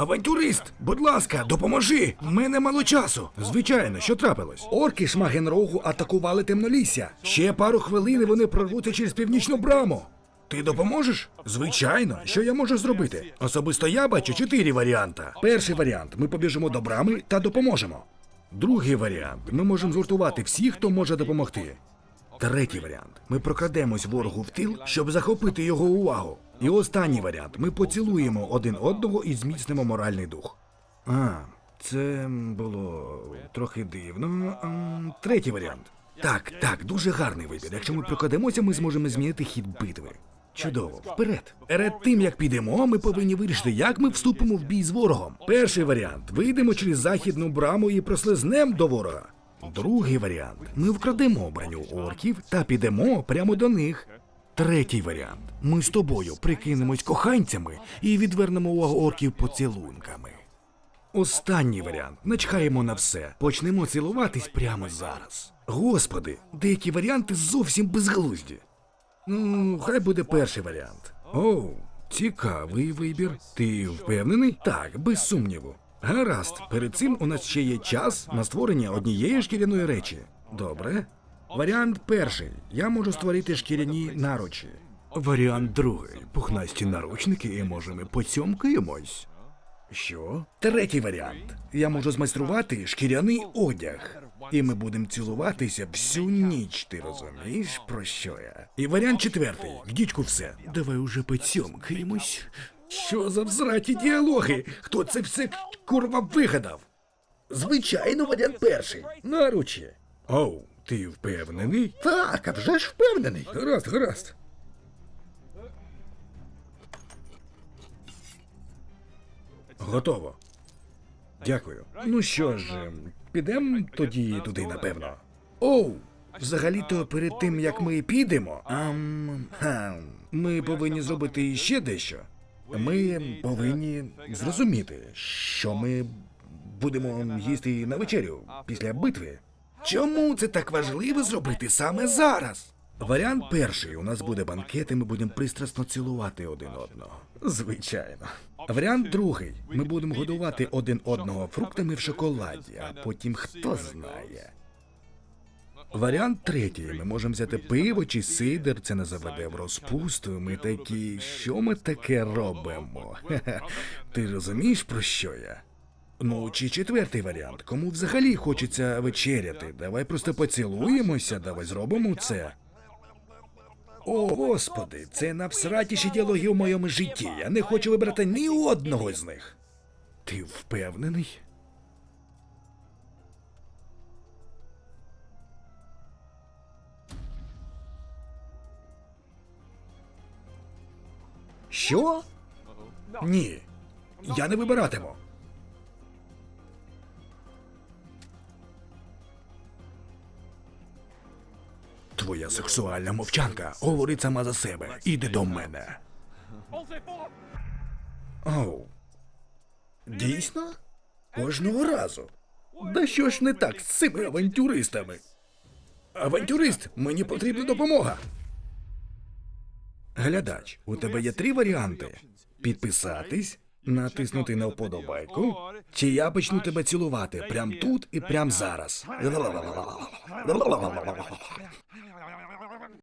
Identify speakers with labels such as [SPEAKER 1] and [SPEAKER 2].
[SPEAKER 1] Авантюрист, будь ласка, допоможи! В мене мало часу. Звичайно, що трапилось? Орки Шмагенрогу атакували темнолісся. Ще пару хвилин вони прорвуться через північну браму. Ти допоможеш? Звичайно, що я можу зробити? Особисто я бачу чотири варіанти. Перший варіант ми побіжимо до брами та допоможемо. Другий варіант ми можемо згуртувати всіх, хто може допомогти. Третій варіант ми прокрадемось ворогу в тил, щоб захопити його увагу. І останній варіант ми поцілуємо один одного і зміцнимо моральний дух. А, це було трохи дивно. Ем, Третій варіант. Так, так, дуже гарний вибір. Якщо ми прокрадемося, ми зможемо змінити хід битви. Чудово, вперед. Перед тим як підемо, ми повинні вирішити, як ми вступимо в бій з ворогом. Перший варіант вийдемо через західну браму і прослизнемо до ворога. Другий варіант ми вкрадемо броню орків та підемо прямо до них. Третій варіант ми з тобою прикинемось коханцями і відвернемо увагу орків поцілунками. Останній варіант начхаємо на все. Почнемо цілуватись прямо зараз. Господи, деякі варіанти зовсім безглузді. Ну, хай буде перший варіант. Оу, цікавий вибір. Ти впевнений? Так, без сумніву. Гаразд, перед цим у нас ще є час на створення однієї шкіряної речі. Добре. Варіант перший. Я можу створити шкіряні наручі. Варіант другий. Пухнасті наручники і може ми поцьомкаємось. Що? Третій варіант. Я можу змайструвати шкіряний одяг. І ми будемо цілуватися всю ніч, ти розумієш, про що я? І варіант четвертий. В дідьку все. Давай уже поцьомкаємось. Що за взраті діалоги? Хто це все курва вигадав? Звичайно, варіант перший. Наручі. Оу, ти впевнений?
[SPEAKER 2] Так, а вже ж впевнений.
[SPEAKER 1] Гаразд, гаразд. Готово. Дякую. Ну що ж, ем, підемо тоді туди, напевно. Оу! Взагалі-то перед тим як ми підемо, ам, хам, ми повинні зробити ще дещо. Ми повинні зрозуміти, що ми будемо їсти на вечерю після битви. Чому це так важливо зробити саме зараз? Варіант перший. У нас буде банкет, і ми будемо пристрасно цілувати один одного. Звичайно. Варіант другий. Ми будемо годувати один одного фруктами в шоколаді, а потім хто знає. Варіант третій. Ми можемо взяти пиво чи сидр, це не заведе в розпусту. Ми такі, що ми таке робимо? Ти розумієш, про що я? Ну, чи четвертий варіант. Кому взагалі хочеться вечеряти? Давай просто поцілуємося, давай зробимо це. О, господи, це навсратіші діалоги в моєму житті. Я не хочу вибрати ні одного з них. Ти впевнений? Що? Ні. Я не вибиратиму. Твоя сексуальна мовчанка говорить сама за себе. Іди до мене. Оу. Дійсно? Кожного разу. Да що ж не так з цими авантюристами? Авантюрист, мені потрібна допомога. Глядач, у тебе є три варіанти: підписатись, натиснути на вподобайку, чи я почну тебе цілувати прям тут і прям зараз.